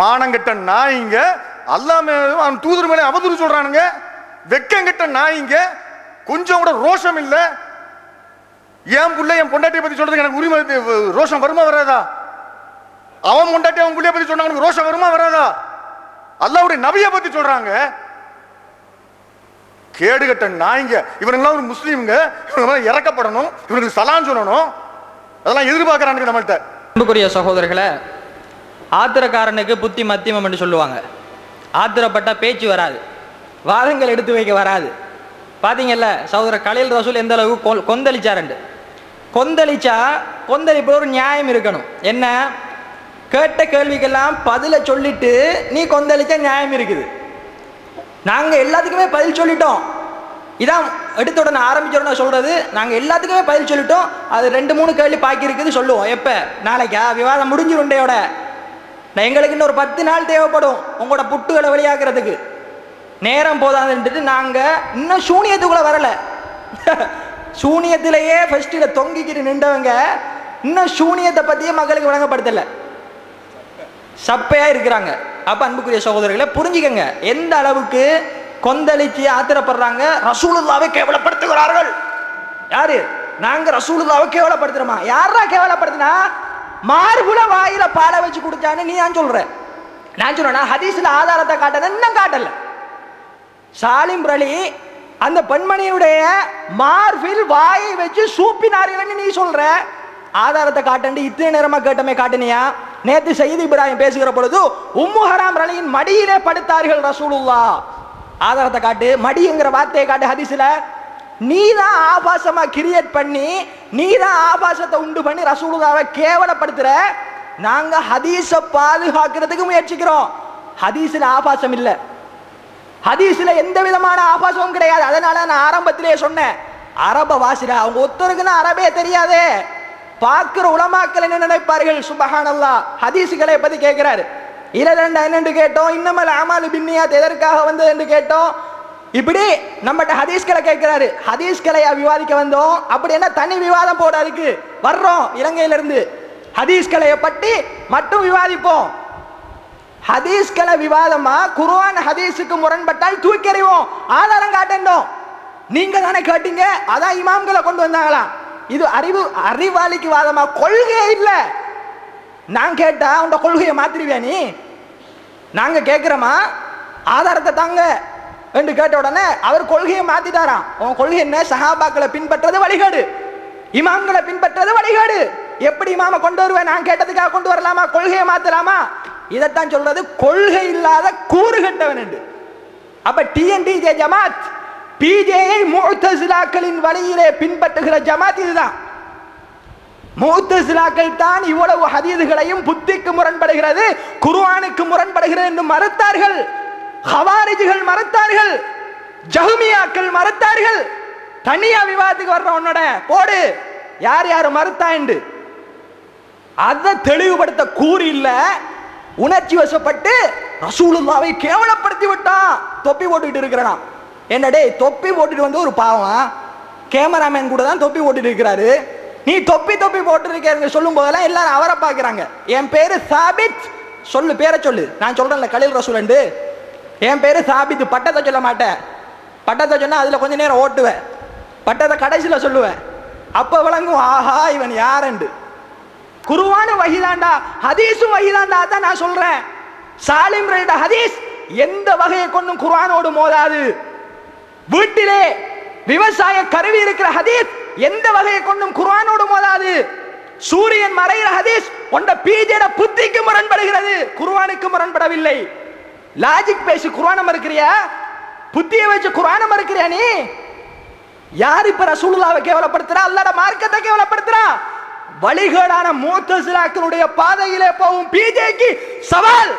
மானங்கெட்ட நாயிங்க அல்லாம அவன் தூதர் மேலே அவதூறு சொல்றானுங்க. வெக்கங்கிட்ட நாயிங்க கொஞ்சம் கூட ரோஷம் இல்லை. என் புள்ள என் பொண்டாட்டியை பத்தி சொல்றதுக்கு எனக்கு உரிமை ரோஷம் வருமா வராதா? அவன் பொண்டாட்டி அவன் புள்ளைய பத்தி சொன்னா ரோஷம் வருமா வராதா? அல்லாவுடைய நபிய பத்தி சொல்றாங்க. கேடுகட்ட நாய்ங்க இவனுங்களாம் ஒரு முஸ்லீம்ங்க இவனுங்களாம் இறக்கப்படணும் இவனுக்கு சலான் சொல்லணும். அதெல்லாம் எதிர்பார்க்கறானுங்க நம்மள்ட்ட. அன்புக்குரிய சகோதரர்களை ஆத்திரக்காரனுக்கு புத்தி மத்தியமம் என்று சொல்லுவாங்க. ஆத்திரப்பட்ட பேச்சு வராது. வாதங்கள் எடுத்து வைக்க வராது. பார்த்தீங்கல்ல சகோதர கலையில் ரசூல் எந்த அளவுக்கு கொ- கொந்தளிச்சாருண்டு. கொந்தளிச்சா கொந்தளிப்பு ஒரு நியாயம் இருக்கணும். என்ன? கேட்ட கேள்விக்கெல்லாம் பதிலை சொல்லிட்டு நீ கொந்தளிச்சா நியாயம் இருக்குது. நாங்கள் எல்லாத்துக்குமே பதில் சொல்லிட்டோம். இதான் எடுத்த உடனே ஆரம்பிச்ச உடனே சொல்றது எல்லாத்துக்குமே பதில் சொல்லிட்டோம். அது ரெண்டு மூணு கேள்வி பாக்கி இருக்குது சொல்லுவோம். எப்போ? நாளைக்கா? விவாதம் முடிஞ்சிருண்டையோட நான் எங்களுக்கு இன்னும் ஒரு பத்து நாள் தேவைப்படும் உங்களோட புட்டுகளை வெளியாக்குறதுக்கு. நேரம் போதாதுன்ட்டு நாங்கள் இன்னும் சூனியத்துக்குள்ள வரல. சூனியத்திலேயே ஃபஸ்ட்டில் தொங்கிக்கிட்டு நின்றவங்க இன்னும் சூனியத்தை பற்றியே மக்களுக்கு வழங்கப்படுத்தலை சப்பையாக இருக்கிறாங்க. அப்போ அன்புக்குரிய சகோதரர்களை புரிஞ்சுக்கங்க. எந்த அளவுக்கு கொந்தளிச்சு ஆத்திரப்படுறாங்க? ரசூலுல்லாவை கேவலப்படுத்துகிறார்கள். யாரு? நாங்கள் ரசூலுல்லாவை கேவலப்படுத்துறோமா? யாரா கேவலப்படுத்தினா? மார்புல வாயில பாலை வச்சு குடிச்சான்னு நீ நான் சொல்ற நான் சொல்றேன்னா ஹதீஸ்ல ஆதாரத்தை காட்டணும் இன்னும் காட்டல. சாலிம் ரலி அந்த பெண்மணியுடைய மார்பில் வாயை வச்சு சூப்பினார்கள்னு நீ சொல்ற. ஆதாரத்தை காட்டண்டு இத்தனை நேரமா கேட்டமே காட்டினியா? நேத்து சயீத் இப்ராஹிம் பேசுகிற பொழுது உம்மு ஹராம் ரலியின் மடியிலே படுத்தார்கள் ரசூலுல்லா ஆதாரத்தை காட்டு மடிங்கிற வார்த்தையை காட்டு ஹதீஸ்ல. நீ தான் ஆபாசமா கிரியேட் பண்ணி நீ தான் ஆபாசத்தை உண்டு பண்ணி ரசூலுதாவை கேவலப்படுத்துற. நாங்க ஹதீஸை பாதுகாக்கிறதுக்கு முயற்சிக்கிறோம். ஹதீஸ்ல ஆபாசம் இல்லை. ஹதீஸ்ல எந்த விதமான ஆபாசமும் கிடையாது. அதனால நான் ஆரம்பத்திலே சொன்னேன். அரப வாசிடா அவங்க ஒருத்தருக்குன்னு அரபே தெரியாதே. பார்க்கிற உலமாக்கள் என்ன நினைப்பார்கள்? சுபஹானல்லா ஹதீஸுகளை பத்தி கேட்கிறாரு. இரண்டா என்னென்று கேட்டோம்? இன்னமல் அமாலு பின்னியாத் எதற்காக வந்தது என்று கேட்டோம்? இப்படி நம்மகிட்ட ஹதீஸ்களை கேட்கிறாரு. ஹதீஸ்களை விவாதிக்க வந்தோம். அப்படி என்ன தனி விவாதம் போட அதுக்கு? வர்றோம் இலங்கையில இருந்து ஹதீஸ்களைய பற்றி மட்டும் விவாதிப்போம். ஹதீஸ்களை விவாதமா? குர்ஆன் ஹதீஸுக்கு முரண்பட்டால் தூக்கி அறிவோம் ஆதாரம் காட்டணும் நீங்க தானே கேட்டீங்க? அதான் இமாம்களை கொண்டு வந்தாங்களாம். இது அறிவு அறிவாளிக்கு வாதமா? கொள்கையே இல்ல. நான் கேட்டா உண்ட கொள்கையை மாத்திருவியா நீ? நாங்க கேட்கிறோமா? ஆதாரத்தை தாங்க. என்று கேட்ட உடனே அவர் கொள்கையை மாத்திட்டாராம். உன் கொள்கை என்ன? சஹாபாக்களை பின்பற்றது வழிகாடு. இமாம்களை பின்பற்றது வழிகாடு. எப்படி இமாம கொண்டு வருவேன்? நான் கேட்டதுக்காக கொண்டு வரலாமா? கொள்கையை மாத்தலாமா? இதைத்தான் சொல்றது கொள்கை இல்லாத கூறுகட்டவன் என்று. அப்ப டிஎன்டிஜே ஜமாத் பிஜேஐ முத்தசிலாக்களின் வழியிலே பின்பற்றுகிற ஜமாத் இதுதான். முத்தசிலாக்கள் தான் இவ்வளவு ஹதீதுகளையும் புத்திக்கு முரண்படுகிறது குருவானுக்கு முரண்படுகிறது என்று மறுத்தார்கள். ஹவாரிஜிகள் மறத்தார்கள் ஜஹ்மியாக்கள் மறத்தார்கள். தனியா விவாதத்துக்கு வர்ற உன்னோட. போடு. யார் யார் மறுத்தா என்று. அதை தெளிவுபடுத்த கூறு இல்ல. உணர்ச்சி வசப்பட்டு ரசூலுல்லாவை கேவலப்படுத்தி விட்டான். தொப்பி போட்டுக்கிட்டு இருக்கிறான். என்னடே தொப்பி போட்டுட்டு வந்து ஒரு பாவம். கேமராமேன் கூட தான் தொப்பி போட்டுட்டு இருக்கிறாரு. நீ தொப்பி தொப்பி போட்டுருக்கேங்க சொல்லும் போதெல்லாம் எல்லாரும் அவரை பார்க்குறாங்க. என் பேரு சாபித். சொல்லு பேரை சொல்லு. நான் சொல்றேன்ல கலில் என்று. என் பேர் சாபித்து பட்டத்தை சொல்ல மாட்டேன். பட்டத்தை சொன்னால் அதில் கொஞ்ச நேரம் ஓட்டுவேன். பட்டத்தை கடைசியில் சொல்லுவேன். அப்போ விளங்கும் ஆஹா இவன் யாருண்டு? குருவான வகிதாண்டா ஹதீஸும் வகிதாண்டா தான் நான் சொல்கிறேன் சாலிம் ரெண்ட ஹதீஸ் எந்த வகையை கொண்டும் குர்ஆனோடு மோதாது? வீட்டிலே விவசாய கருவி இருக்கிற ஹதீஸ் எந்த வகையை கொண்டும் குர்ஆனோடு மோதாது? சூரியன் மறைகிற ஹதீஸ் உண்ட பீஜட புத்திக்கு முரண்படுகிறது குர்ஆனுக்கு முரண்படவில்லை. லாஜிக் பேசி குரான மறுக்கிறியா? புத்தியை வச்சு குரான மறுக்கிறியா நீ? யார் இப்ப ரசூலுல்லாவை கேவலப்படுத்துறா? அல்லாட மார்க்கத்தை கேவலப்படுத்துறா? வழிகேடான மூத்தசிலாக்களுடைய பாதையிலே போகும் பிஜேக்கு சவால்!